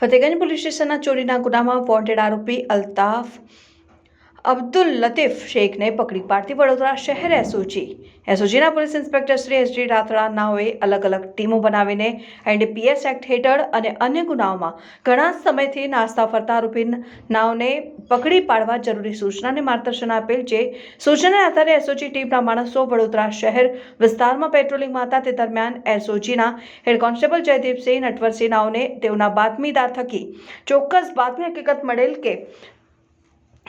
Fatehganj police સ્ટેશનના ચોરીના ગુનામાં વોન્ટેડ આરોપી અલ્તાફ અબ્દુલ લતીફ શેખને પકડી પાડતી વડોદરા શહેર SOG. એસઓજીના police inspector Shri SD Rathada નાઓએ અલગ અલગ ટીમો બનાવીને એનડીપીએસ એક્ટ હેઠળ અને અન્ય ગુનાઓમાં ઘણા સમયથી નાસ્તા ફરતા આરોપી નાઓને પકડી પાડવા જરૂરી સૂચનાને માર્ગદર્શન આપેલ જે સૂચનાના આધારે એસઓજી ટીમના માણસો વડોદરા શહેર વિસ્તારમાં પેટ્રોલિંગમાં હતા તે દરમિયાન એસઓજીના હેડ કોન્સ્ટેબલ જયદીપસિંહ નટવરસિંહ નાઓને તેઓના બાતમીદાર થકી ચોક્કસ બાતમી હકીકત મળેલ કે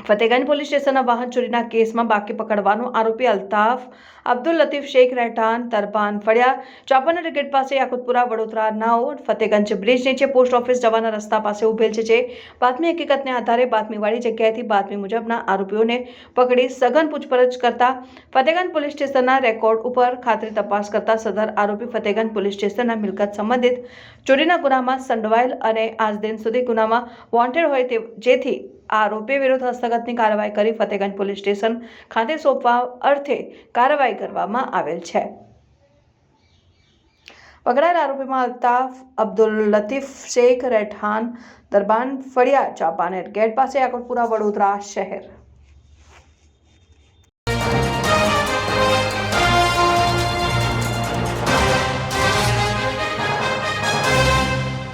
ફતેગંજ પોલીસ સ્ટેશનના વાહન ચોરીના કેસમાં બાકી પકડવાનો આરોપી અલ્તાફ, અબ્દુલ લતીફ, શેખ રહેઠાણ, તરપાન ફળિયા ચાપરના ગેટ પાસે યાકુતપુરા વડોદરા નાઓ ફતેગંજ બ્રિજ નીચે પોસ્ટ ઓફિસ જવાના રસ્તા પાસે ઉભેલ છે, જે બાતમી હકીકતને આધારે બાતમીવાળી જગ્યાએથી બાતમી મુજબના આરોપીઓને પકડી સઘન પૂછપરછ કરતા ફતેગંજ પોલીસ સ્ટેશનના રેકોર્ડ ઉપર ખાતરી તપાસ કરતા સદર આરોપી ફતેગંજ પોલીસ સ્ટેશનના મિલકત સંબંધિત ચોરીના ગુનામાં સંડવાયેલ અને આજ દિન સુધી ગુનામાં વોન્ટેડ હોય તે જેથી આરોપી વિરુદ્ધ હસ્તગતની કાર્યવાહી કરી ફતેગંજ પોલીસ સ્ટેશન ખાતે સોંપવા અર્થે કાર્યવાહી કરવામાં આવેલ છે. પકડાયેલા આરોપીમાં અલ્તાફ, અબ્દુલ લતીફ, શેખ રેઠાન દરબાન, ફળિયા, ચાપાનેર ગેટ પાસે આકોટપુરા વડોદરા શહેર.